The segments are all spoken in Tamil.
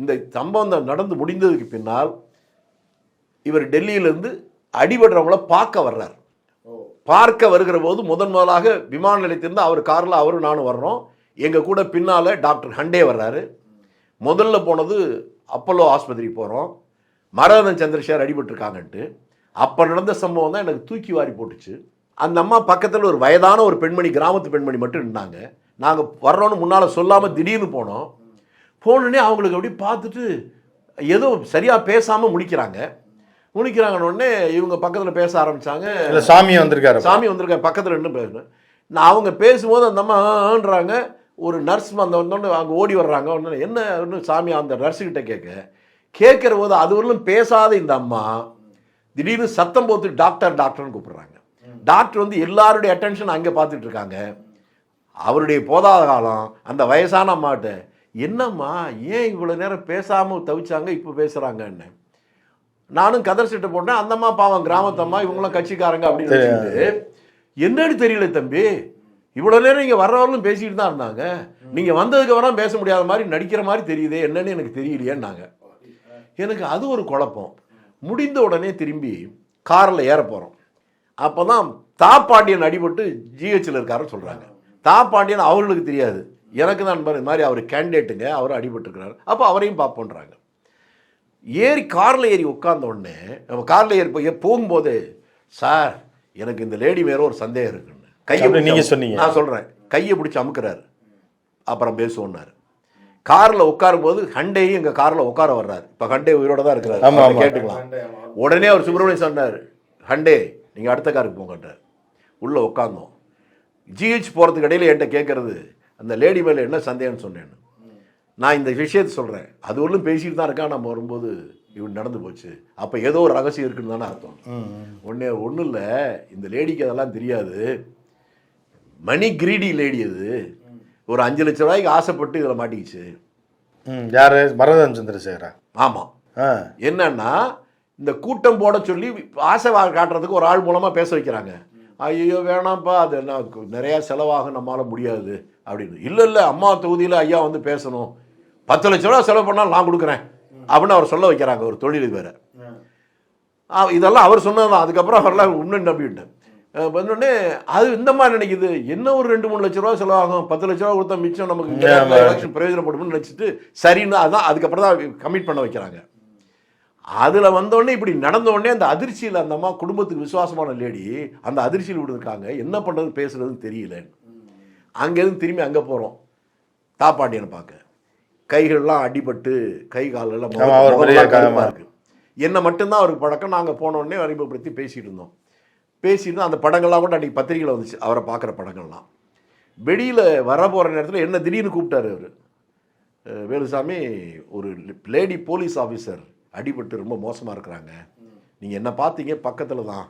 இந்த சம்பவம் நடந்து முடிந்ததுக்கு பின்னால் இவர் டெல்லியிலேருந்து அடிபடுறவங்கள பார்க்க வர்றார். பார்க்க வருகிற போது முதன் முதலாக விமான நிலையத்திலிருந்து அவர் காரில் அவரும் நானும் வர்றோம். எங்கள் கூட பின்னால் டாக்டர் ஹண்டே வர்றாரு. முதல்ல போனது அப்பல்லோ ஆஸ்பத்திரி போகிறோம் மரதன் சந்திரசேகர் அடிபட்டிருக்காங்கன்ட்டு. அப்போ நடந்த சம்பவம் தான் எனக்கு தூக்கி வாரி போட்டுச்சு. அந்த அம்மா பக்கத்தில் ஒரு வயதான ஒரு பெண்மணி கிராமத்து பெண்மணி மட்டும் இருந்தாங்க. நாங்கள் வர்றோன்னு முன்னால் சொல்லாமல் திடீர்னு போனோம். போனோடனே அவங்களுக்கு அப்படி பார்த்துட்டு ஏதோ சரியாக பேசாமல் முடிக்கிறாங்க முடிக்கிறாங்கன்னு உடனே இவங்க பக்கத்தில் பேச ஆரம்பிச்சாங்க. இல்ல சாமி வந்திருக்காரு. சாமி வந்திருக்க பக்கத்தில் ரெண்டும் பேசுனேன் நான் அவங்க பேசும்போது அந்த அம்மா ஆன்றாங்க ஒரு நர்ஸ் வந்த வந்தோடனே அவங்க ஓடி வர்றாங்க. உடனே என்ன ஒன்று சாமி அந்த நர்ஸுக்கிட்ட கேட்க கேட்குற போது அது வரலும் பேசாத இந்த அம்மா திடீர்னு சத்தம் போட்டு டாக்டர் டாக்டர்னு கூப்பிடுறாங்க. டாக்டர் வந்து எல்லாருடைய அட்டென்ஷன் அங்கே பார்த்துட்டு இருக்காங்க. அவருடைய போதாத காலம் அந்த வயசான அம்மாட்ட என்னம்மா ஏன் இவ்வளோ நேரம் பேசாமல் தவிச்சாங்க இப்போ பேசுகிறாங்கன்னு நானும் கதர் சட்டை போட்டேன் அந்த அம்மா பாவம் கிராமத்தம்மா இவங்களாம் கட்சிக்காரங்க அப்படின்னு வச்சுக்கிட்டு என்னன்னு தெரியல தம்பி. இவ்வளோ நேரம் இங்கே வர்றவர்களும் பேசிட்டு தான் இருந்தாங்க. நீங்கள் வந்ததுக்கு அப்புறம் பேச முடியாத மாதிரி நடிக்கிற மாதிரி தெரியுதே என்னன்னு எனக்கு தெரியலையேன்னாங்க. எனக்கு அது ஒரு குழப்பம். முடிந்த உடனே திரும்பி காரில் ஏற போகிறோம் அப்போ தான் தாப்பாண்டியன் அடிபட்டு ஜிஹெச்சில் இருக்காருன்னு சொல்கிறாங்க தாப்பாண்டியன் அவர்களுக்கு தெரியாது. எனக்கு தான் பாரு, இந்த மாதிரி அவர் கேண்டிடேட்டுங்க அவர் அடிபட்டுருக்கிறாரு. அப்போ அவரையும் பார்ப்போன்றாங்க ஏறி காரில் ஏறி உட்கார்ந்த உடனே நம்ம காரில் ஏறி போய் போகும்போது சார் எனக்கு இந்த லேடி மேல ஒரு சந்தேகம் இருக்குன்னு கையை அப்படி பிடிச்சு நீங்க அமு- சொன்னீங்க. நான் சொல்கிறேன் கையை பிடிச்சி அமுக்குறாரு. அப்புறம் பேசுவோன்னாரு. காரில் உட்காரும் போது ஹண்டேயும் எங்கள் காரில் உட்கார வர்றாரு. இப்போ ஹண்டே உயிரோட தான் இருக்கிறாரு. கேட்டுக்கலாம். உடனே அவர் சுப்பிரமணியம் சொன்னார் ஹண்டே நீங்கள் அடுத்த காருக்கு போங்கன்றார். உள்ளே உட்காந்தோம். ஜிஹெச் போகிறதுக்கு இடையில என்கிட்ட கேட்குறது அந்த லேடி மேலே என்ன சந்தேகம்னு சொன்னேன்னு. நான் இந்த விஷயத்தை சொல்கிறேன் அது ஒன்றும் பேசிட்டு தான் இருக்கான். நம்ம வரும்போது இவன் நடந்து போச்சு. அப்போ ஏதோ ஒரு ரகசியம் இருக்குன்னு தானே அர்த்தம். ஒன்றே ஒன்றும் இல்லை. இந்த லேடிக்கு அதெல்லாம் தெரியாது. மணி கிரீடி லேடி அது. ஒரு அஞ்சு லட்ச ரூபாய்க்கு ஆசைப்பட்டு இதில் மாட்டிக்கிச்சு. யாரு? மரதன் சந்திரசேகரா ஆமாம் என்னன்னா இந்த கூட்டம் போட சொல்லி ஆசை காட்டுறதுக்கு ஒரு ஆள் மூலமாக பேச வைக்கிறாங்க. ஐயோ வேணாம்ப்பா அது என்ன நிறையா செலவாகும் நம்மளால முடியாது அப்படின்னு. இல்லை இல்லை அம்மா தொகுதியில் ஐயா வந்து பேசணும். பத்து லட்ச ரூபா செலவு பண்ணாலும் நான் கொடுக்குறேன் அப்படின்னு அவர் சொல்ல வைக்கிறாங்க ஒரு தொழில் வேற. இதெல்லாம் அவர் சொன்னது தான் அதுக்கப்புறம் அவரெல்லாம் இன்னும் நம்பிவிட்டேன். பண்ணோடனே அது இந்த மாதிரி நினைக்குது என்ன ஒரு ரெண்டு மூணு லட்ச ரூபா செலவாகும் பத்து லட்ச ரூபா கொடுத்தா மிச்சம் நமக்கு. எலெக்ஷன் பிரயோஜனப்படும்னு நினச்சிட்டு சரின்னு அதான் அதுக்கப்புறம் தான் கமிட் பண்ண வைக்கிறாங்க. அதில் வந்தோடனே இப்படி நடந்த உடனே அந்த அதிர்ச்சியில் அந்த அம்மா குடும்பத்துக்கு விசுவாசமான லேடி அந்த அதிர்ச்சியில் விடுருக்காங்க என்ன பண்ணுறது பேசுறதுன்னு தெரியல. அங்கேருந்து திரும்பி அங்கே போகிறோம் தாப்பாண்டியனை பார்க்க. கைகள்லாம் அடிபட்டு கை காலெல்லாம் ஆமா, அவர் பெரிய காயமா இருக்கு. என்னை மட்டும்தான் அவருக்கு பழக்கம். நாங்கள் போன உடனே அறிமுகப்படுத்தி பேசிட்டு இருந்தோம். பேசிட்டு. அந்த படங்கள்லாம் கூட அன்றைக்கி பத்திரிகையில் வந்துச்சு. அவரை பார்க்குற படங்கள்லாம். வெளியில் வர போகிற நேரத்தில் என்ன திடீர்னு கூப்பிட்டாரு அவர். வேலுசாமி ஒரு லேடி போலீஸ் ஆஃபீஸர் அடிபட்டு ரொம்ப மோசமாக இருக்கிறாங்க. நீங்கள் என்ன பார்த்தீங்க? பக்கத்தில் தான்.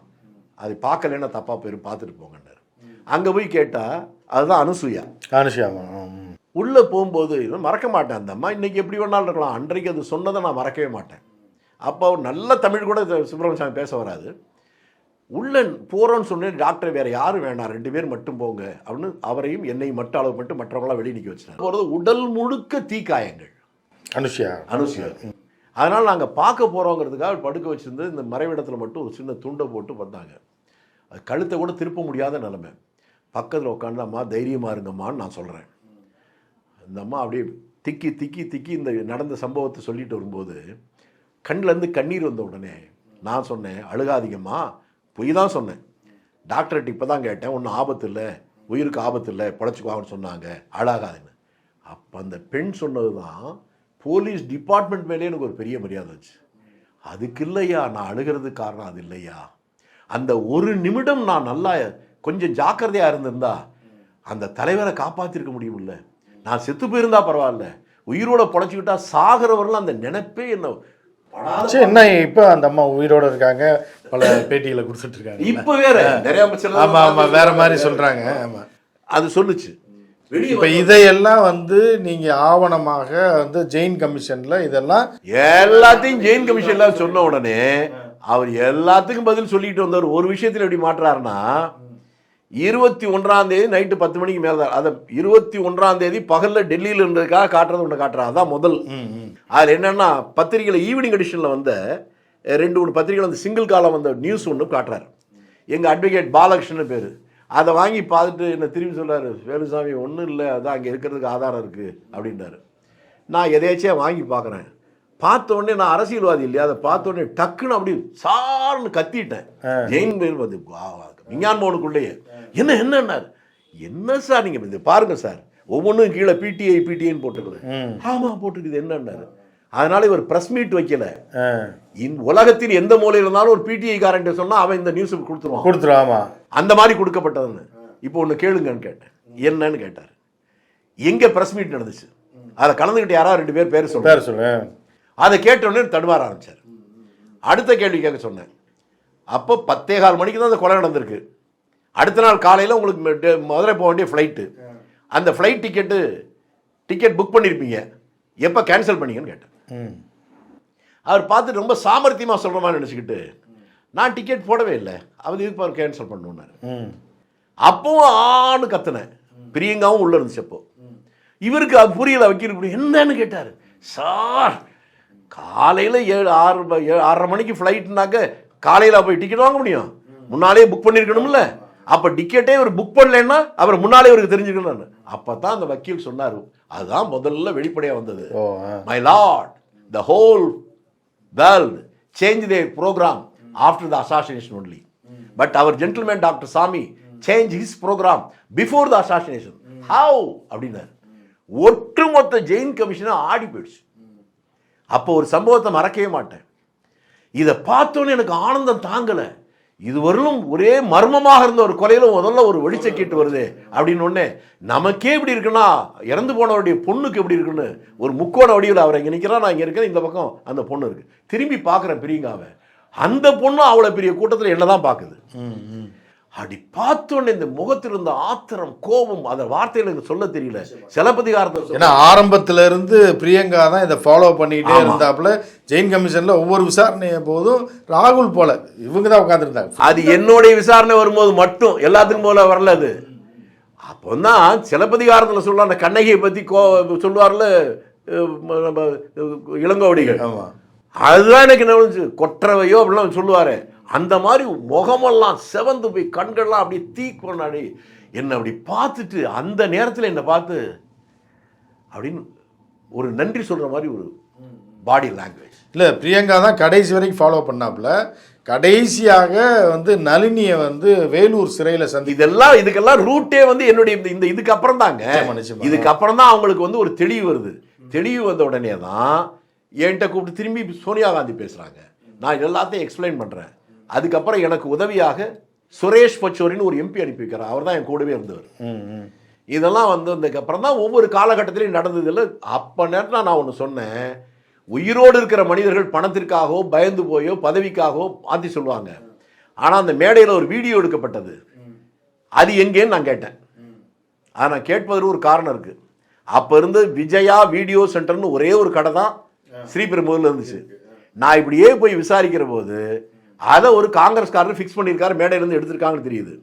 அது பார்க்கலன்னா தப்பாக போயிரும். பார்த்துட்டு போங்கன்னாரு. அங்கே போய் கேட்டால் அதுதான் அனுசூயா. அனுஷியாமா ம். உள்ளே போகும்போது மறக்க மாட்டேன். அந்த அம்மா இன்னைக்கு எப்படி வேணாலும் இருக்கலாம். அன்றைக்கு அது சொன்னதை நான் மறக்கவே மாட்டேன். அப்போ நல்ல தமிழ் கூட சுப்பிரமணிய சாமி பேச வராது. உள்ள போகிறோன்னு சொன்னேன் டாக்டர் வேற யாரும் வேணாம். ரெண்டு பேர் மட்டும் போங்க அப்படின்னு அவரையும் என்னையும் மட்டும் அளவு மட்டும் மற்றவங்களாம் வெளியே நிற்க வச்சுட்டாங்க போகிறது உடல் முழுக்க தீக்காயங்கள். அனுஷியா அனுசியா. அதனால் நாங்கள் பார்க்க போகிறோங்கிறதுக்காக படுக்க வச்சுருந்து இந்த மறைவிடத்தில் மட்டும் ஒரு சின்ன துண்டை போட்டு வந்தாங்க. அது கழுத்தை கூட திருப்ப முடியாத நிலைமை. பக்கத்தில் உட்காந்துலாம்மா தைரியமாக இருங்கம்மான்னு நான் சொல்கிறேன் இந்த அம்மா அப்படியே திக்கி திக்கி திக்கி இந்த நடந்த சம்பவத்தை சொல்லிட்டு வரும்போது கண்ணிலேருந்து கண்ணீர் வந்த உடனே நான் சொன்னேன் அழுகாதீங்கம்மா. பொய் தான் சொன்னேன். டாக்டர்கிட்ட இப்போ தான் கேட்டேன் ஒன்றும் ஆபத்து இல்லை உயிருக்கு ஆபத்து இல்லை பழச்சிக்குவாங்கன்னு சொன்னாங்க அழகாதுன்னு. அப்போ அந்த பெண் சொன்னது தான் போலீஸ் டிபார்ட்மெண்ட் மேலே எனக்கு ஒரு பெரிய மரியாதை வச்சு. அதுக்கு இல்லையா நான் அழுகிறதுக்கு காரணம் அது இல்லையா? அந்த ஒரு நிமிடம் நான் நல்லா கொஞ்சம் ஜாக்கிரதையாக இருந்திருந்தா அந்த தலைவரை காப்பாற்றிருக்க முடியுமில்ல. நான் செத்து போயிருந்தா பரவாயில்ல. உயிரோட பொழைச்சிக்கிட்டா சாகிறவர்கள் அந்த நினைப்பே என்ன என்ன இப்போ அந்த அம்மா உயிரோட இருக்காங்க பல பேட்டிகளை கொடுத்துட்டு இருக்காங்க. இப்ப வேற. நிறைய அமைச்சர்லாம் ஆமா ஆமா வேற மாதிரி சொல்றாங்க ஆமா. அது சொல்லுச்சு. இப்ப இதையெல்லாம் வந்து நீங்க ஆவணமாக வந்து ஜெயின் கமிஷன்ல இதெல்லாம் எல்லாத்தையும் ஜெயின் கமிஷன்ல சொன்ன உடனே அவர் எல்லாத்துக்கும் பதில் சொல்லிட்டு வந்தவர் ஒரு விஷயத்துல எப்படி மாட்டுறாருன்னா இருபத்தி ஒன்றாம் தேதி நைட்டு பத்து மணிக்கு மேலே தான் அதை இருபத்தி ஒன்றாம் தேதி பகலில் டெல்லியில் இருந்ததுக்காக காட்டுறது ஒன்று காட்டுறான் அதான் முதல். அதில் என்னன்னா பத்திரிகையில் ஈவினிங் எடிஷனில் வந்த ரெண்டு மூணு பத்திரிகையில் வந்து சிங்கிள் காலம் வந்த நியூஸ் ஒன்று காட்டுறாரு. எங்கள் அட்வொகேட் பாலகிருஷ்ணன் பேர். அதை வாங்கி பார்த்துட்டு என்ன திரும்பி சொல்றாரு வேலுசாமி ஒன்றும் இல்லை. அதான் அங்கே இருக்கிறதுக்கு ஆதாரம் இருக்குது அப்படின்றாரு. நான் எதேச்சியாக வாங்கி பார்க்குறேன். பார்த்த உடனே நான் அரசியல்வாதி இல்லையா? அதை பார்த்த உடனே டக்குன்னு அப்படி சார்னு கத்திட்டேன். ஜெயின் பேர் வந்து விஞ்ஞான் மோனுக்குள்ளேயே. என்ன என்னன்னாரு? என்ன சார் நீங்கள் இது பாருங்க சார். ஒவ்வொன்றும் கீழே பிடிஐ பிடிஐன்னு போட்டுருக்குது ம். ஆமாம் போட்டுருக்குது என்னன்னாரு? அதனால இவர் ப்ரெஸ் மீட் வைக்கல. உலகத்தில் எந்த மூலையில் இருந்தாலும் ஒரு பிடிஐ காரண்ட சொன்னா அவன் இந்த நியூஸ் கொடுத்துருவான். கொடுத்துரும் ஆமாம் அந்த மாதிரி கொடுக்கப்பட்டதுன்னு. இப்போ ஒன்று கேளுங்கன்னு கேட்டேன். என்னன்னு கேட்டார். எங்க ப்ரெஸ் மீட் நடந்துச்சு? அதை கலந்துக்கிட்டு யாராவது ரெண்டு பேர் பேர் பேர் சொல்லு அதை கேட்ட உடனே தடுமாற ஆரம்பிச்சார். அடுத்த கேள்வி கேட்க சொன்னேன். அப்போ பத்தே கால் மணிக்கு தான் அந்த கொலை நடந்திருக்கு. அடுத்த நாள் காலையில் உங்களுக்கு மதுரை போக வேண்டிய ஃப்ளைட்டு அந்த ஃப்ளைட் டிக்கெட்டு டிக்கெட் புக் பண்ணியிருப்பீங்க எப்போ கேன்சல் பண்ணீங்கன்னு கேட்டேன். அவர் பார்த்துட்டு ரொம்ப சாமர்த்தியமாக சொல்கிற மாதிரி நினச்சிக்கிட்டு நான் டிக்கெட் போடவே இல்லை. அவர் இதுக்கு அவர் கேன்சல் பண்ணணுன்னாரு ம். அப்பவும் ஆன்னு கத்துனேன். பிரியங்காவும் உள்ள இருந்துச்சு அப்போ. இவருக்கு அது புரியல வைக்கிறது என்னன்னு கேட்டார். சார் காலையில் ஏழு ஆறு ஏழு ஆறரை மணிக்கு ஃப்ளைட்னாக்க காலையில் போய் டிக்கெட் வாங்க முடியும். முன்னாலே புக் பண்ணியிருக்கணும்ல அப்போ டிக்கெட்டே இவர் புக் பண்ணலைன்னா அவர் முன்னாலே இவருக்கு தெரிஞ்சுக்கணும் அப்போ தான் அந்த வக்கீல் சொன்னார். அதுதான் முதல்ல வெளிப்படையாக வந்தது. ஓ ஆ. My Lord, the whole world changed after the assassination only but our gentleman doctor Swamy change his program before the assassination how assassination. அப்படின்னாரு. ஒட்டுமொத்த ஜெயின் கமிஷனும் ஆடி போயிடுச்சு. அப்போ ஒரு சம்பவத்தை மறக்கவே மாட்டேன். இதை பார்த்தோன்னே எனக்கு ஆனந்தம் தாங்கலை. இதுவரையிலும் ஒரே மர்மமாக இருந்த ஒரு கொலையில் முதல்ல ஒரு வெளிச்சக்கீட்டு வருது அப்படின்னு ஒன்னே நமக்கே இப்படி இருக்குன்னா இறந்து போனவருடைய பொண்ணுக்கு எப்படி இருக்குன்னு? ஒரு முக்கோண வடிவில் அவர் இங்கே நிற்கிறா நான் இங்கே இருக்கேன் இந்த பக்கம் அந்த பொண்ணு இருக்குது திரும்பி பார்க்குறேன் பிரியங்காவை. அந்த பொண்ணு அவ்வளோ பெரிய கூட்டத்தில் என்ன தான் பார்க்குது அப்படி பார்த்தோன்னே இந்த முகத்தில் இருந்த ஆத்திரம் கோபம் அந்த வார்த்தையில எனக்கு சொல்ல தெரியல. சிலப்பதிகாரத்தை ஏன்னா ஆரம்பத்துல இருந்து பிரியங்கா தான் இதை ஃபாலோ பண்ணிக்கிட்டே. இருந்தாப்புல ஜெயின் கமிஷன்ல ஒவ்வொரு விசாரணை போதும் ராகுல் போல. இவங்க தான் உட்காந்துருந்தாங்க அது என்னுடைய விசாரணை வரும்போது மட்டும் எல்லாத்துக்கும் போல வரல அது. அப்போ தான் சிலப்பதிகாரத்தில் சொல்ல அந்த கண்ணகியை பற்றி கோ சொல்லுவார்ல நம்ம இளங்கோவடிகள். ஆமா. அதுதான் எனக்கு என்ன வந்துச்சு கொற்றவையோ அப்படிலாம் சொல்லுவாரு. அந்த மாதிரி முகமெல்லாம் செவந்து போய் கண்கள்லாம் அப்படியே தீ கொண்டாடி என்னை அப்படி பார்த்துட்டு அந்த நேரத்தில் என்னை பார்த்து அப்படின்னு ஒரு நன்றி சொல்கிற மாதிரி ஒரு பாடி லாங்குவேஜ் இல்ல பிரியங்கா தான் கடைசி வரைக்கும் ஃபாலோ பண்ணாப்புல. கடைசியாக வந்து நளினியை வந்து வேலூர் சிறையில சந்தி இதெல்லாம் இதுக்கெல்லாம் ரூட்டே வந்து என்னுடைய இந்த- இதுக்கு அப்புறம் தாங்க. இதுக்கு அப்புறம் தான் அவங்களுக்கு வந்து ஒரு தெளிவு வருது. தெளிவு வந்த உடனே தான் என்கிட்ட கூப்பிட்டு திரும்பி சோனியா காந்தி பேசுறாங்க. நான் எல்லாத்தையும் எக்ஸ்பிளைன் பண்றேன். அதுக்கப்புறம் எனக்கு உதவியாக சுரேஷ் பச்சோரின்னு ஒரு எம்பி அனுப்பி வைக்கிறார். அவர் தான் என் கூடவே இருந்தவர். இதெல்லாம் வந்து அப்புறம் தான் ஒவ்வொரு காலகட்டத்திலையும் நடந்ததில்ல அப்போ நேரத்தில் நான் ஒன்று சொன்னேன். உயிரோடு இருக்கிற மனிதர்கள் பணத்திற்காகவோ பயந்து போயோ பதவிக்காகவோ மாற்றி சொல்லுவாங்க. ஆனால் அந்த மேடையில் ஒரு வீடியோ எடுக்கப்பட்டது. அது எங்கேன்னு நான் கேட்டேன். அதை நான் கேட்பதற்கு ஒரு காரணம் இருக்கு. அப்போ இருந்து விஜயா வீடியோ சென்டர்னு ஒரே ஒரு கடை தான். ஸ்ரீபெரும்புதூர்ல இருந்துச்சு. நான் இப்படியே போய் விசாரிக்கிற போது அதை ஒரு காங்கிரஸ்காரர் ஃபிக்ஸ் பண்ணியிருக்காரு மேடையிலேருந்து எடுத்திருக்காங்கன்னு தெரியுது.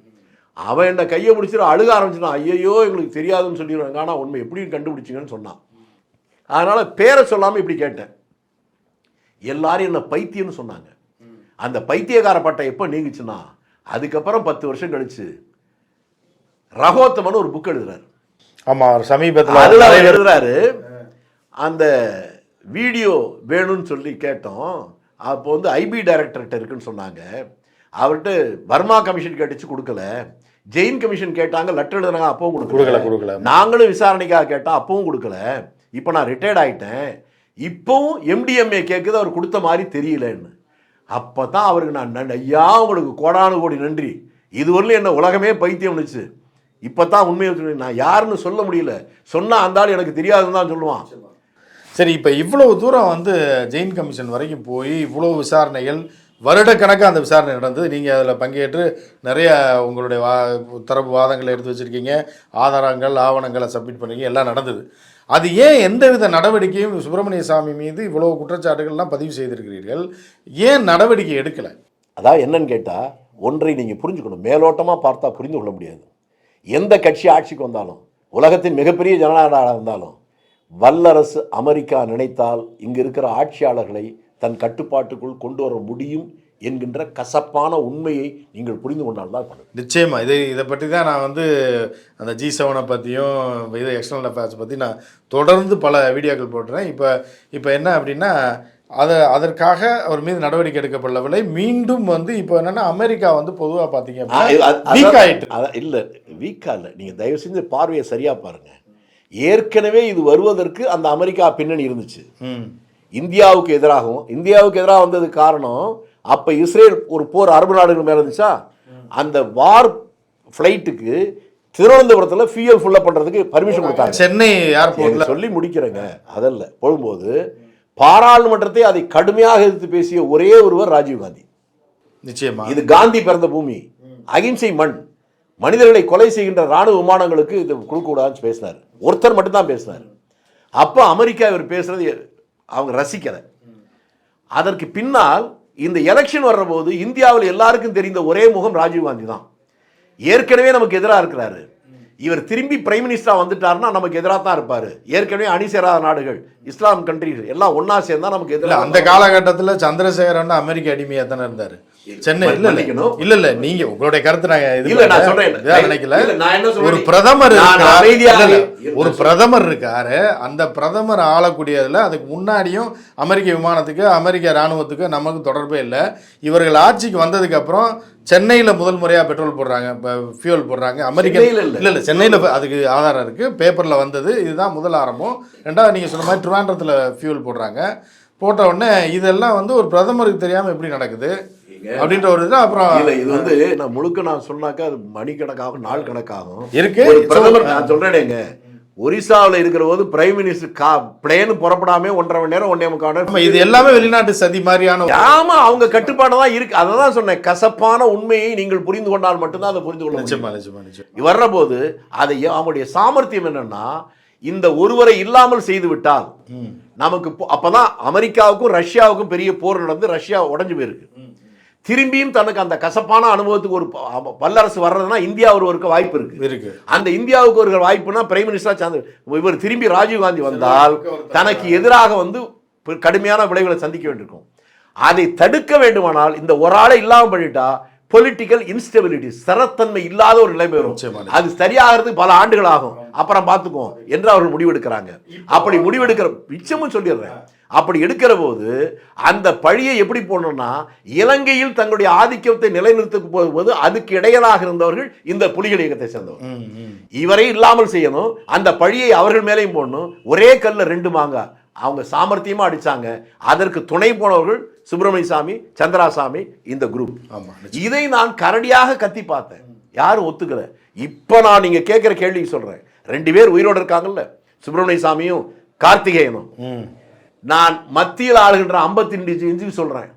அவன் என்ன கையை பிடிச்சிட்டு அழுக ஆரம்பிச்சிட்டான். ஐயோ எங்களுக்கு தெரியாதுன்னு சொல்லிடுவாங்க ஆனால் உண்மை எப்படி கண்டுபிடிச்சிங்கன்னு சொன்னான். அதனால பேரை சொல்லாமல் இப்படி கேட்டேன். எல்லாரும் என்ன பைத்தியம்னு சொன்னாங்க. அந்த பைத்தியக்கார பட்டம் எப்போ நீங்குச்சுன்னா அதுக்கப்புறம் பத்து வருஷம் கழிச்சு ரகோத்தமன் ஒரு புக் எழுதுறாரு. ஆமா அவர் சமீபத்துல அதுல எழுதுறாரு அந்த வீடியோ வேணும்னு சொல்லி கேட்டோம். அப்போ வந்து ஐபி டைரக்டர்கிட்ட இருக்குன்னு சொன்னாங்க. அவர்கிட்ட வர்மா கமிஷன் கேட்டுச்சு கொடுக்கல. ஜெயின் கமிஷன் கேட்டாங்க லெட்டர் எழுதுனாங்க அப்பவும் கொடுக்கல. கொடுக்கல நாங்களும் விசாரணைக்காக கேட்டோம் அப்பவும் கொடுக்கல. இப்போ நான் ரிட்டையர்ட் ஆயிட்டேன். இப்போவும் எம்டிஎம்ஏ கேட்குது அவர் கொடுத்த மாதிரி தெரியலன்னு. அப்போ தான் அவருக்கு நான் நன்றி ஐயா உங்களுக்கு கோடானு கோடி நன்றி. இதுவரையிலும் என்ன உலகமே பைத்தியம் நிச்சு இப்போ தான் உண்மையை நான் யாருன்னு சொல்ல முடியல. சொன்னா அந்த ஆள் எனக்கு தெரியாதுன்னு தான் சொல்லுவான். சரி இப்போ இவ்வளவு தூரம் வந்து ஜெயின் கமிஷன் வரைக்கும் போய் இவ்வளவு விசாரணைகள் வருடக்கணக்காக அந்த விசாரணை நடந்தது. நீங்கள் அதில் பங்கேற்று நிறைய உங்களுடைய வா தரப்பு வாதங்களை எடுத்து வச்சுருக்கீங்க. ஆதாரங்கள் ஆவணங்களை சப்மிட் பண்ணீங்க எல்லாம் நடந்தது. அது ஏன் எந்தவித நடவடிக்கையும் சுப்பிரமணிய சாமி மீது இவ்வளோ குற்றச்சாட்டுகள்லாம் பதிவு செய்திருக்கிறீர்கள்? ஏன் நடவடிக்கை எடுக்கலை? அதாவது என்னன்னு கேட்டால் ஒன்றை நீங்கள் புரிஞ்சுக்கணும். மேலோட்டமாக பார்த்தா புரிந்து கொள்ள முடியாது. எந்த கட்சி ஆட்சிக்கு வந்தாலும் உலகத்தின் மிகப்பெரிய ஜனநாயக இருந்தாலும் வல்லரசு அமெரிக்கா நினைத்தால் இங்கு இருக்கிற ஆட்சியாளர்களை தன் கட்டுப்பாட்டுக்குள் கொண்டு வர முடியும் என்கின்ற கசப்பான உண்மையை நீங்கள் புரிந்து கொண்டால்தான் பண்ணும் நிச்சயமா. இது இதை பற்றி தான் நான் வந்து அந்த ஜி செவனை பற்றியும் இது எக்ஸ்டர்னல் அஃபேர்ஸ் பற்றி நான் தொடர்ந்து பல வீடியோக்கள் போட்டுறேன் இப்போ இப்போ என்ன அப்படின்னா அதை அதற்காக அவர் மீது நடவடிக்கை எடுக்கப்படவில்லை. மீண்டும் வந்து இப்போ என்னன்னா அமெரிக்கா வந்து பொதுவாக பார்த்தீங்க வீக் அதான் இல்லை வீக்காக இல்லை. நீங்கள் தயவு செஞ்சு பார்வையை சரியாக பாருங்க. ஏற்கனவே இது வருவதற்கு அந்த அமெரிக்கா பின்னணி இருந்துச்சு. இந்தியாவுக்கு எதிராகவும் இந்தியாவுக்கு எதிராக வந்தது காரணம் அப்போ இஸ்ரேல் ஒரு போர் அரபு நாடுகள் மேலே இருந்துச்சா? அந்த வார் ஃப்ளைட்டுக்கு திருவனந்தபுரத்தில் ஃபியூயல் ஃபுல்லப் பண்ணுறதுக்கு பர்மிஷன் கொடுத்தாங்க. சென்னை ஏர்போர்ட்ல எனக்கு சொல்லி முடிக்கிறேங்க. அதல்ல போகும்போது பாராளுமன்றத்தை அதை கடுமையாக எதிர்த்து பேசிய ஒரே ஒருவர் ராஜீவ்காந்தி நிச்சயமா. இது காந்தி பிறந்த பூமி. அகிம்சை மண். மனிதர்களை கொலை செய்கின்ற ராணுவ விமானங்களுக்கு இது கொடுக்கக்கூடாதுன்னு பேசினார். ஒருத்தர் மட்டும்தான் பேசினார். அப்போ அமெரிக்கா இவர் பேசுறது அவங்க ரசிக்கலை. அதற்கு பின்னால் இந்த எலெக்ஷன் வர்ற போது இந்தியாவில் எல்லாருக்கும் தெரிந்த ஒரே முகம் ராஜீவ்காந்தி தான் ஏற்கனவே நமக்கு எதிராக இருக்கிறாரு. இவர் திரும்பி பிரைம் மினிஸ்டரா வந்துட்டாருன்னா நமக்கு எதிராக தான் இருப்பாரு ஏற்கனவே அணி சேராத நாடுகள் இஸ்லாம் கண்ட்ரிஸ் எல்லாம் ஒண்ணா சேர்ந்தா நமக்கு எதிராக அந்த காலகட்டத்துல சந்திரசேகரன் அமெரிக்க அடிமையா தானே இருந்தாரு சென்னை இல்ல இல்ல. இல்ல நீங்க உங்களுடைய கருத்து நான் இல்ல, நான். சொல்றேன். நினைக்கல இல்ல, நான் என்ன சொல்றேன்? ஒரு பிரதமர். ஒரு பிரதமர் இருக்காரு அந்த பிரதமர் ஆளக்கூடியதுல அதுக்கு முன்னாடியும் அமெரிக்க விமானத்துக்கு அமெரிக்க ராணுவத்துக்கு நமக்கு தொடர்பே இல்லை இவர்கள் ஆட்சிக்கு வந்ததுக்கு அப்புறம் சென்னையில முதல் முறையா பெட்ரோல் போடுறாங்க ஃபியூல் போடுறாங்க அமெரிக்க. இல்ல இல்ல சென்னையில அதுக்கு ஆதாரம் இருக்கு. பேப்பர்ல வந்தது. இதுதான் முதல் ஆரம்பம். ரெண்டாவது நீங்க சொன்ன மாதிரி ட்ரிவாண்டத்துல ஃபியூல் போடுறாங்க. போட்ட உடனே இதெல்லாம் வந்து ஒரு பிரதமருக்கு தெரியாம எப்படி நடக்குது? அப்படின்ற ஒரு இது அப்புறம் இல்ல இது வந்து நான் முழுக்க நான் சொன்னாக்கா அது மணிக்கணக்காகும் நாள் கணக்காகும் இருக்கு பிரதமர் நான் சொல்றேனேங்க. ஒரிசாவில் இருக்கிற போது பிரைம் மினிஸ்டர் கா பிளேன் புறப்படாம ஒன்றரை மணி நேரம் ஒன்னே முக்கால் நேரம் இது எல்லாமே வெளிநாட்டு சதி மாதிரியான ஒரு- ஆமா அவங்க கட்டுப்பாடு தான் இருக்கு. அதை தான் சொன்னேன் கசப்பான உண்மையை நீங்கள் புரிந்து கொண்டால் மட்டும்தான் அதை புரிந்து கொள்ள முடியும். நிச்சயமா நிச்சயமா. நிச்சயம் வர்றபோது அதை அவங்களுடைய சாமர்த்தியம் என்னன்னா இந்த ஒருவரை இல்லாமல் செய்து விட்டால் நமக்கு அப்பதான் அமெரிக்காவுக்கும் ரஷ்யாவுக்கும் பெரிய போர் நடந்து ரஷ்யா உடைஞ்சு போயிருக்கு. திரும்பியும் தனக்கு அந்த கசப்பான அனுபவத்துக்கு ஒரு வல்லரசு வர்றதுன்னா இந்தியா ஒருவருக்கு வாய்ப்பு இருக்கு. இருக்கு. அந்த இந்தியாவுக்கு ஒரு வாய்ப்புனா பிரைம் மினிஸ்டரா சார்ந்து இவர் திரும்பி ராஜீவ்காந்தி வந்தால் தனக்கு எதிராக வந்து கடுமையான விளைவுகளை சந்திக்க வேண்டியிருக்கும். அதை தடுக்க வேண்டுமானால் இந்த ஒரு ஆளை இல்லாமல் பண்ணிட்டா பொலிட்டிக்கல் இன்ஸ்டெபிலிட்டி ஸ்திரத்தன்மை இல்லாத ஒரு நிலைமை வரும். அது சரியாகிறதுக்கு பல ஆண்டுகள் ஆகும் அப்புறம் பார்த்துக்குவோம். என்று அவர்கள் முடிவெடுக்கிறாங்க. அப்படி முடிவெடுக்கிற மிச்சமும் சொல்லிடுறேன். அப்படி எடுக்கிற போது அந்த பழியை எப்படி போடணும்னா இலங்கையில் தங்களுடைய ஆதிக்கத்தை நிலைநிறுத்த போகும்போது அதுக்கு இடையலாக இருந்தவர்கள் இந்த புலிகள் இயக்கத்தை சேர்ந்தவர். இவரை இல்லாமல் செய்யணும் அந்த பழியை அவர்கள் மேலேயும் போடணும் ஒரே கல்ல ரெண்டு மாங்கா. அவங்க சாமர்த்தியமா அடிச்சாங்க. அதற்கு துணை போனவர்கள் சுப்பிரமணிய சாமி சந்திராசாமி இந்த குரூப் இதை நான் கரடியாக கத்தி பார்த்தேன். யாரும் ஒத்துக்கல. இப்போ நான் நீங்க கேட்குற கேள்விக்கு சொல்றேன். ரெண்டு பேர் உயிரோடு இருக்காங்கல்ல. சுப்பிரமணிய சாமியும் கார்த்திகேயனும். நான் மத்தியில் ஆளுகின்ற ஐம்பத்தி ரெண்டு இன்ச்சு சொல்றேன்.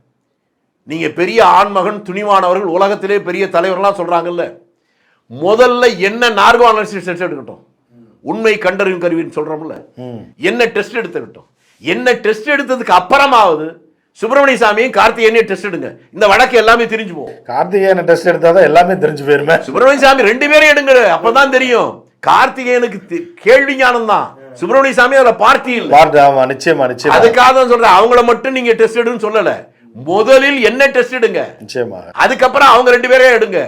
நீங்க பெரிய ஆண்மகன் துணிவானவர்கள் உலகத்திலே பெரிய தலைவர்கள்லாம் சொல்றாங்கல்ல. முதல்ல என்ன நார்கோ அனாலிசிஸ் டெஸ்ட் எடுக்கட்டும். உண்மை கண்டறியும் கருவின்னு சொல்றோம்ல. ம். என்ன டெஸ்ட் எடுத்துக்கிட்டோம். என்ன டெஸ்ட் எடுத்ததுக்கு அப்புறமாவது சுப்பிரமணிய சாமியும் கார்த்திகேயனையும் டெஸ்ட் எடுங்க. இந்த வழக்கு எல்லாமே தெரிஞ்சு போகும். கார்த்திகேயனை டெஸ்ட் எடுத்தாதான் எல்லாமே தெரிஞ்சு போயிருமே. சுப்பிரமணிய சாமி ரெண்டு பேரும் எடுங்க. அப்பதான் தெரியும். கார்த்திகேயனுக்கு கேள்வி ஞானம் தான் சுப்பிரமணிய சாமி அதுல பார்ட்டி இல்ல. பார்த்து ஆமா நிச்சயமா நிச்சயமா. அதுக்காக தான் சொல்றேன். அவங்கள மட்டும் நீங்க டெஸ்ட் எடுன்னு சொல்லல. முதலில் என்ன டெஸ்ட் எடுங்க? நிச்சயமா. அதுக்கப்புறம் அவங்க ரெண்டு பேரே எடுங்க.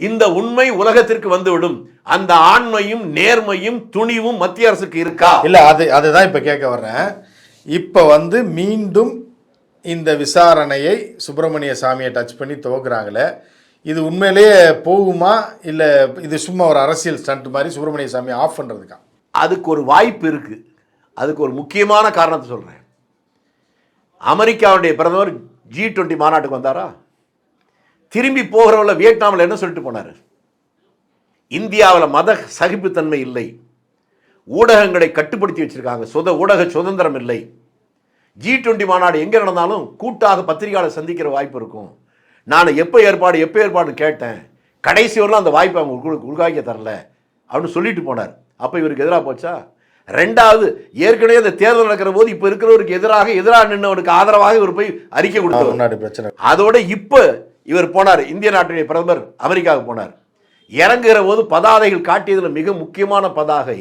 இந்த உண்மை உலகத்திற்கு வந்துவிடும். அந்த ஆண்மையும் நேர்மையும் துணிவும் மத்திய அரசுக்கு இருக்கா? இல்ல அது அதுதான் இப்ப கேட்க வர்றேன். இப்ப வந்து மீண்டும் இந்த விசாரணையை சுப்பிரமணிய சாமியை டச் பண்ணி துவக்குறாங்களே இது உண்மையிலேயே போகுமா? இல்ல இது சும்மா ஒரு அரசியல் ஸ்டண்ட் மாதிரி சுப்பிரமணிய சாமி ஆஃப் பண்றதுக்கா? அதுக்கு ஒரு வாய்ப்பு இருக்குது அதுக்கு ஒரு முக்கியமான காரணத்தை சொல்கிறேன் அமெரிக்காவுடைய பிரதமர் ஜி டுவெண்ட்டி மாநாட்டுக்கு வந்தாரா? திரும்பி போகிறவங்கள வியட்நாமில் என்ன சொல்லிட்டு போனார்? இந்தியாவில் மத சகிப்புத்தன்மை இல்லை. ஊடகங்களை கட்டுப்படுத்தி வச்சிருக்காங்க. சுத ஊடக சுதந்திரம் இல்லை. ஜி டுவெண்ட்டி மாநாடு எங்கே நடந்தாலும் கூட்டாக பத்திரிகையாளர் சந்திக்கிற வாய்ப்பு இருக்கும். நான் எப்போ ஏற்பாடு எப்போ ஏற்பாடு கேட்டேன். கடைசி வரலாம் அந்த வாய்ப்பை அவங்க உருவாக்கி தரல. அப்படின்னு சொல்லிட்டு போனார். அப்போ இவருக்கு எதிராக போச்சா? ரெண்டாவது ஏற்கனவே அந்த தேர்தல் நடக்கிற போது இப்போ இருக்கிறவருக்கு எதிராக எதிராக நின்றவருக்கு ஆதரவாக இவர் போய் அறிக்கை கொடுத்தார் பிரச்சனை. அதோட இப்போ இவர் போனார். இந்திய நாட்டுடைய பிரதமர் அமெரிக்காவுக்கு போனார். இறங்குகிற போது பதாதைகள் காட்டியதில் மிக முக்கியமான பதாகை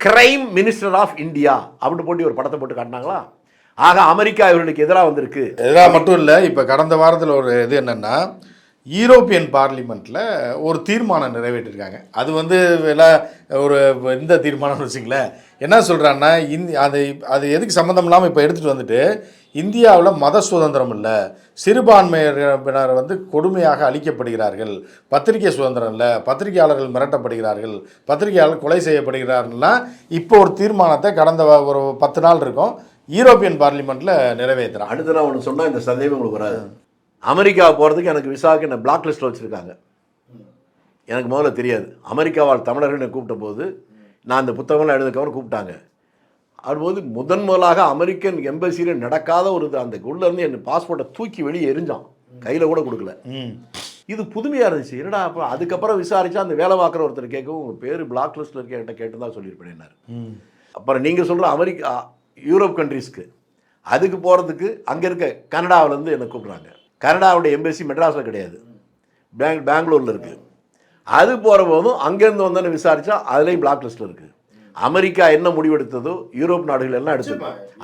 கிரைம் மினிஸ்டர் ஆஃப் இந்தியா அப்படின்னு போட்டு ஒரு படத்தை போட்டு காட்டினாங்களா? ஆக அமெரிக்கா இவர்களுக்கு எதிராக வந்திருக்கு. இதெல்லாம் மட்டும் இல்லை இப்போ கடந்த வாரத்தில் ஒரு இது என்னென்னா யூரோப்பியன் பார்லிமெண்ட்டில் ஒரு தீர்மானம் நிறைவேற்றிருக்காங்க. அது வந்து எல்லாம் ஒரு இந்த தீர்மானம்னு வச்சுங்களேன் என்ன சொல்கிறான்னா இந்தி அது அது எதுக்கு சம்மந்தம் இல்லாமல் இப்போ எடுத்துகிட்டு வந்துட்டு இந்தியாவில் மத சுதந்திரம் இல்லை. சிறுபான்மையினர் வந்து கொடுமையாக அழிக்கப்படுகிறார்கள். பத்திரிகை சுதந்திரம் இல்லை. பத்திரிகையாளர்கள் மிரட்டப்படுகிறார்கள். பத்திரிகையாளர் கொலை செய்யப்படுகிறார்கள்னா இப்போ ஒரு தீர்மானத்தை கடந்த ஒரு பத்து நாள் இருக்கும். யூரோப்பியன் பார்லிமெண்ட்டில் நிறைவேற்றுறான் அடுத்த நான் ஒன்று சொன்னால் இந்த சந்தேகம் உங்களுக்கு வராது. அமெரிக்கா போகிறதுக்கு எனக்கு விசாவுக்கு என்ன பிளாக் லிஸ்ட்டில் வச்சுருக்காங்க. எனக்கு முதல்ல தெரியாது. அமெரிக்காவால் தமிழர்கள் என்னை கூப்பிட்ட போது நான் அந்த புத்தகம்லாம் எழுதுக்கவரை கூப்பிட்டாங்க. அதுபோது முதன் முதலாக அமெரிக்கன் எம்பசியில் நடக்காத ஒரு அந்த உள்ள இருந்து என் பாஸ்போர்ட்டை தூக்கி வெளியே எரிஞ்சான். கையில் கூட கொடுக்கல. இது புதுமையாக இருந்துச்சு. என்னடா அப்புறம் அதுக்கப்புறம் விசாரிச்சா அந்த வேலை பார்க்குற ஒருத்தர் கேட்கவும் உங்கள் பேர் பிளாக் லிஸ்ட்டில் இருக்க என்கிட்ட கேட்டு தான் சொல்லியிருப்பேன் அப்புறம் நீங்கள் சொல்கிற அமெரிக்கா யூரோப் கண்ட்ரீஸ்க்கு அதுக்கு போகிறதுக்கு அங்கே இருக்க கனடாவிலேருந்து என்னை கூப்பிட்றாங்க. கனடாவுடைய எம்பசி மெட்ராஸில் கிடையாது. பேங் பெங்களூரில் இருக்குது அது போகிற போதும் அங்கேருந்து வந்தோன்னு விசாரித்தா அதுலேயும் பிளாக் லிஸ்ட்டில் இருக்குது அமெரிக்கா என்ன முடிவெடுத்ததோ யூரோப் நாடுகள் எல்லாம் எடுத்தது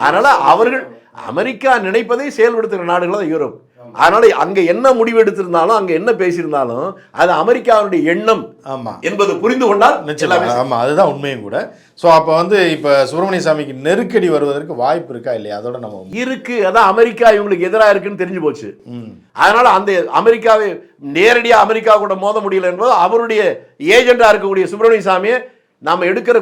அதனால் அவர்கள் அமெரிக்கா நினைப்பதை செயல்படுத்துகிற நாடுகள் தான் யூரோப். அதனால் அங்கே என்ன முடிவெடுத்திருந்தாலும் அங்கே என்ன பேசியிருந்தாலும் அது அமெரிக்காவுடைய எண்ணம் ஆமாம் என்பது புரிந்து கொண்டால் நிச்சயமா. ஆமாம் அதுதான் உண்மையும் கூட. ஸோ அப்போ வந்து இப்போ சுப்பிரமணிய சாமிக்கு நெருக்கடி வருவதற்கு வாய்ப்பு இருக்கா இல்லையா? அதோட நம்ம இருக்கு. அதான் அமெரிக்கா இவங்களுக்கு எதிராக இருக்குன்னு தெரிஞ்சு போச்சு. அதனால அந்த அமெரிக்காவை நேரடியாக அமெரிக்கா கூட மோத முடியல என்பது அவருடைய ஏஜெண்டா இருக்கக்கூடிய சுப்பிரமணிய சாமியை நாம எடுக்கிற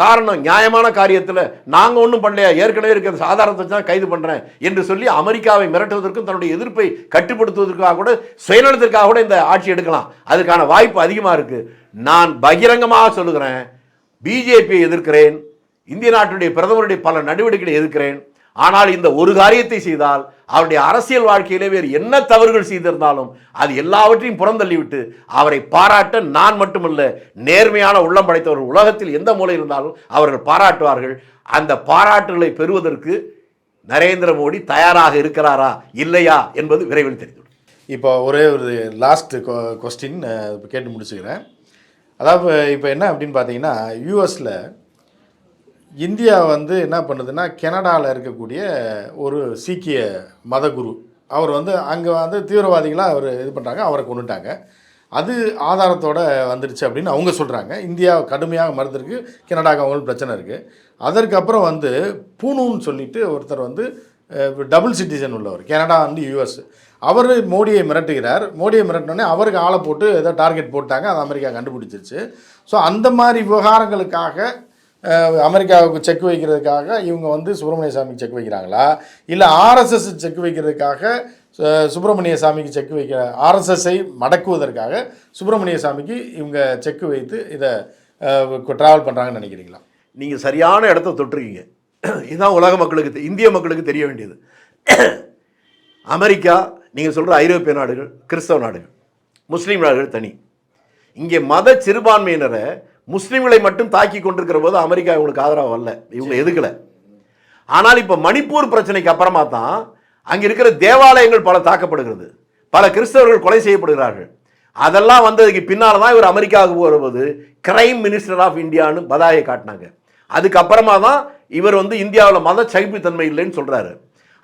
காரணம் நியாயமான காரியத்தில் நாங்கள் ஒன்றும் பண்ணலையா? ஏற்கனவே இருக்கிற சாதாரணத்தை வச்சு தான் கைது பண்ணுறேன் என்று சொல்லி அமெரிக்காவை மிரட்டுவதற்கும் தன்னுடைய எதிர்ப்பை கட்டுப்படுத்துவதற்காக கூட சுயநலத்திற்காக கூட இந்த ஆட்சி எடுக்கலாம். அதுக்கான வாய்ப்பு அதிகமாக இருக்குது நான் பகிரங்கமாக சொல்லுகிறேன். பிஜேபியை எதிர்க்கிறேன். இந்திய நாட்டுடைய பிரதமருடைய பல நடவடிக்கைகளை எதிர்க்கிறேன். ஆனால் இந்த ஒரு காரியத்தை செய்தால் அவருடைய அரசியல் வாழ்க்கையிலே வேறு என்ன தவறுகள் செய்திருந்தாலும் அது எல்லாவற்றையும் புறந்தள்ளிவிட்டு அவரை பாராட்ட நான் மட்டுமல்ல நேர்மையான உள்ளம் படைத்தவர்கள் உலகத்தில் எந்த மூலை இருந்தாலும் அவர்கள் பாராட்டுவார்கள். அந்த பாராட்டுகளை பெறுவதற்கு நரேந்திர மோடி தயாராக இருக்கிறாரா இல்லையா என்பது விரைவில் தெரிந்துவிடும். இப்போ ஒரே ஒரு லாஸ்ட் கொஸ்டின் கேட்டு முடிச்சுக்கிறேன். அதாவது இப்போ என்ன அப்படின்னு பார்த்தீங்கன்னா யூஎஸில் இந்தியா வந்து என்ன பண்ணுதுன்னா கனடாவில் இருக்கக்கூடிய ஒரு சீக்கிய மதகுரு. அவர் வந்து அங்கே வந்து தீவிரவாதிகளாக அவர் இது பண்ணுறாங்க அவரை கொண்டுட்டாங்க. அது ஆதாரத்தோட வந்துடுச்சு அப்படின்னு அவங்க சொல்கிறாங்க இந்தியா கடுமையாக மறுத்திருக்கு கனடாக்கு அவங்களுக்கு பிரச்சனை இருக்குது அதற்கப்புறம் வந்து பூனூன்னு சொல்லிட்டு ஒருத்தர் வந்து டபுள் சிட்டிசன் உள்ளவர். கனடா வந்து யூஎஸ். அவர் மோடியை மிரட்டுகிறார். மோடியை மிரட்டினோடனே அவருக்கு ஆளை போட்டு ஏதோ டார்கெட் போட்டாங்க அது அமெரிக்கா கண்டுபிடிச்சிருச்சு. ஸோ அந்த மாதிரி விவகாரங்களுக்காக அமெரிக்காவுக்கு செக் வைக்கிறதுக்காக இவங்க வந்து சுப்பிரமணிய சாமிக்கு செக் வைக்கிறாங்களா? இல்லை ஆர்எஸ்எஸ் செக் வைக்கிறதுக்காக சுப்பிரமணிய சாமிக்கு செக் வைக்க ஆர்எஸ்எஸ்ஐ மடக்குவதற்காக சுப்பிரமணிய சாமிக்கு இவங்க செக் வைத்து இதை ட்ராவல் பண்ணுறாங்கன்னு நினைக்கிறீங்களா? நீங்கள் சரியான இடத்த தொட்டிருக்கீங்க. இதுதான் உலக மக்களுக்கு தெ- இந்திய மக்களுக்கு தெரிய வேண்டியது. அமெரிக்கா நீங்கள் சொல்கிற ஐரோப்பிய நாடுகள் கிறிஸ்தவ நாடுகள் முஸ்லீம் நாடுகள் தனி. இங்கே மத சிறுபான்மையினரை முஸ்லீம்களை மட்டும் தாக்கி கொண்டிருக்கிற போது அமெரிக்கா இவங்களுக்கு ஆதரவு வரல. இவங்க எதுக்கல? ஆனால் இப்போ மணிப்பூர் பிரச்சனைக்கு அப்புறமா தான் அங்கே இருக்கிற தேவாலயங்கள் பல தாக்கப்படுகிறது. பல கிறிஸ்தவர்கள் கொலை செய்யப்படுகிறார்கள். அதெல்லாம் வந்ததுக்கு பின்னால் தான் இவர் அமெரிக்காவுக்கு போகிறபோது கிரைம் மினிஸ்டர் ஆஃப் இந்தியான்னு பதாயை காட்டினாங்க. அதுக்கப்புறமா தான் இவர் வந்து இந்தியாவில் மத சகிப்புத்தன்மை இல்லைன்னு சொல்கிறாரு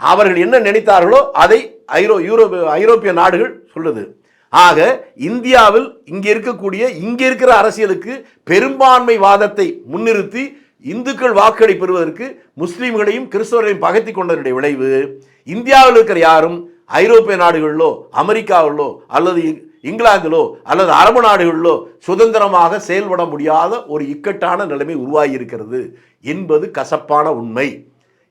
அவர்கள் என்ன நினைத்தார்களோ அதை ஐரோ யூரோப் ஐரோப்பிய நாடுகள் சொல்லுது. ஆக இந்தியாவில் இங்கே இருக்கக்கூடிய இங்கே இருக்கிற அரசியலுக்கு பெரும்பான்மை வாதத்தை முன்னிறுத்தி இந்துக்கள் வாக்களி பெறுவதற்கு முஸ்லீம்களையும் கிறிஸ்தவர்களையும் பகத்தி கொண்டதனுடைய விளைவு இந்தியாவில் இருக்கிற யாரும் ஐரோப்பிய நாடுகளிலோ அமெரிக்காவிலோ அல்லது இ- இங்கிலாந்திலோ அல்லது அரபு நாடுகளிலோ சுதந்திரமாக செயல்பட முடியாத ஒரு இக்கட்டான நிலைமை உருவாகி இருக்கிறது என்பது கசப்பான உண்மை.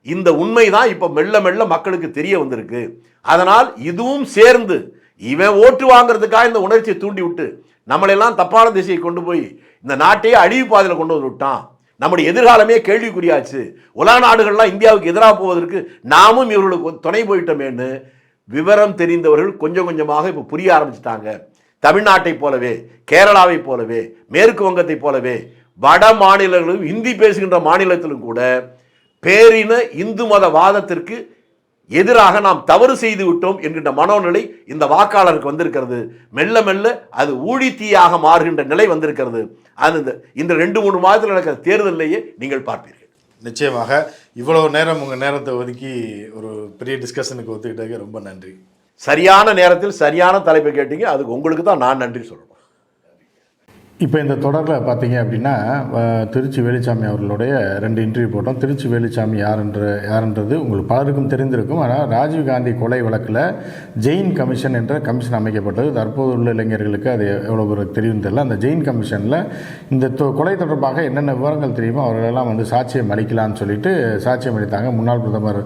இந்த உண்மை தான் இப்போ மெல்ல மெல்ல மக்களுக்கு தெரிய வந்திருக்கு. அதனால் இதுவும் சேர்ந்து இவன் ஓட்டு வாங்குறதுக்காக இந்த உணர்ச்சியை தூண்டி விட்டு நம்மளெல்லாம் தப்பான திசையை கொண்டு போய் இந்த நாட்டையே அழிவு பாதையில் கொண்டு வந்து விட்டான். நம்முடைய எதிர்காலமே கேள்விக்குறியாச்சு. உலக நாடுகள்லாம் இந்தியாவுக்கு எதிராக போவதற்கு நாமும் இவர்களுக்கு துணை போயிட்டோமேன்னு விவரம் தெரிந்தவர்கள் கொஞ்சம் கொஞ்சமாக இப்போ புரிய ஆரம்பிச்சிட்டாங்க. தமிழ்நாட்டை போலவே கேரளாவை போலவே மேற்கு வங்கத்தை போலவே வட மாநிலங்களும் இந்தி பேசுகின்ற மாநிலத்திலும் கூட பேரின இந்து மத வாதத்திற்கு எதிராக நாம் தவறு செய்து விட்டோம் என்கின்ற மனோநிலை இந்த வாக்காளருக்கு வந்திருக்கிறது. மெல்ல மெல்ல அது ஊழித்தீயாக மாறுகின்ற நிலை வந்திருக்கிறது. அது இந்த- ரெண்டு மூணு மாதத்தில் நடக்கிற தேர்தலிலேயே நீங்கள் பார்ப்பீர்கள். நிச்சயமாக. இவ்வளவு நேரம் உங்கள் நேரத்தை ஒதுக்கி ஒரு பெரிய டிஸ்கஷனுக்கு ஒத்துக்கிட்டதுக்கு ரொம்ப நன்றி. சரியான நேரத்தில் சரியான தலைப்பை கேட்டீங்க. அதுக்கு உங்களுக்கு தான் நான் நன்றி சொல்லணும். இப்போ இந்த தொடரில் பார்த்தீங்க அப்படின்னா திருச்சி வேலுச்சாமி அவர்களுடைய ரெண்டு இன்டர்வியூ போட்டோம். திருச்சி வேலுச்சாமி யாருன்ற யாருன்றது உங்களுக்கு பலருக்கும் தெரிந்திருக்கும். ஆனால் ராஜீவ் காந்தி கொலை வழக்கில் ஜெயின் கமிஷன் என்ற கமிஷன் அமைக்கப்பட்டது. தற்போது உள்ள இளைஞர்களுக்கு அது எவ்வளோ பேருக்கு தெரியும் தெரியல. அந்த ஜெயின் கமிஷனில் இந்த தொ- கொலை தொடர்பாக என்னென்ன விவரங்கள் தெரியுமோ அவர்களெல்லாம் வந்து சாட்சியம் அளிக்கலாம்னு சொல்லிட்டு சாட்சியம் அளித்தாங்க. முன்னாள் பிரதமர்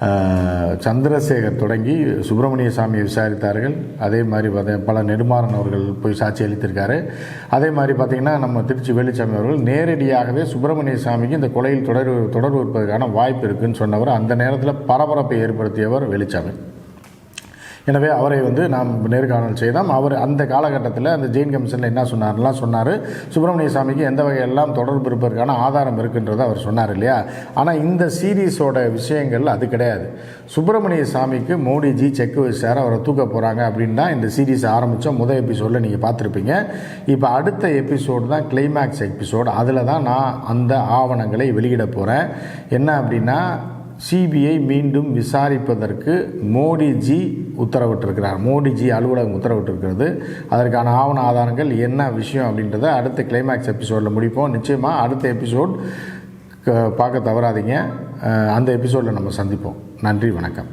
சந்திரசேகர் தொடங்கி சுப்பிரமணிய சாமியை விசாரித்தார்கள். அதே மாதிரி பார்த்த- பல நெடுமாறன் அவர்கள் போய் சாட்சி அளித்திருக்காரு. அதே மாதிரி பார்த்திங்கன்னா நம்ம திருச்சி வேலுச்சாமி அவர்கள் நேரடியாகவே சுப்பிரமணிய சாமிக்கு இந்த கொலையில் தொடர் தொடர்பு இருப்பதற்கான வாய்ப்பு இருக்குன்னு சொன்னவர். அந்த நேரத்தில் பரபரப்பை ஏற்படுத்தியவர் வேலுச்சாமி. எனவே அவரை வந்து நாம் நேர்காணல் செய்தோம். அவர் அந்த காலகட்டத்தில் அந்த ஜெயின் கமிஷனில் என்ன சொன்னார்லாம் சொன்னார் சுப்பிரமணிய சாமிக்கு எந்த வகையெல்லாம் தொடர்பு இருப்பதற்கான ஆதாரம் இருக்குன்றதை அவர் சொன்னார் இல்லையா? ஆனால் இந்த சீரீஸோட விஷயங்கள் அது கிடையாது. சுப்பிரமணிய சாமிக்கு மோடிஜி செக் வச்சார் அவரை தூக்க போகிறாங்க அப்படின்னு தான் இந்த சீரீஸ் ஆரம்பித்தோம் முதல் எபிசோடில் நீங்கள் பார்த்துருப்பீங்க. இப்போ அடுத்த எபிசோடு தான் கிளைமேக்ஸ் எபிசோடு அதில் தான் நான் அந்த ஆவணங்களை வெளியிட போகிறேன் என்ன அப்படின்னா சிபிஐ மீண்டும் விசாரிப்பதற்கு மோடிஜி உத்தரவிட்டிருக்கிறார். மோடிஜி அலுவலகம் உத்தரவிட்டிருக்கிறது. அதற்கான ஆவண ஆதாரங்கள் என்ன விஷயம் அப்படின்றத அடுத்த கிளைமேக்ஸ் எபிசோடில் முடிப்போம். நிச்சயமாக அடுத்த எபிசோட் பார்க்க தவறாதீங்க. அந்த எபிசோடில் நம்ம சந்திப்போம். நன்றி வணக்கம்.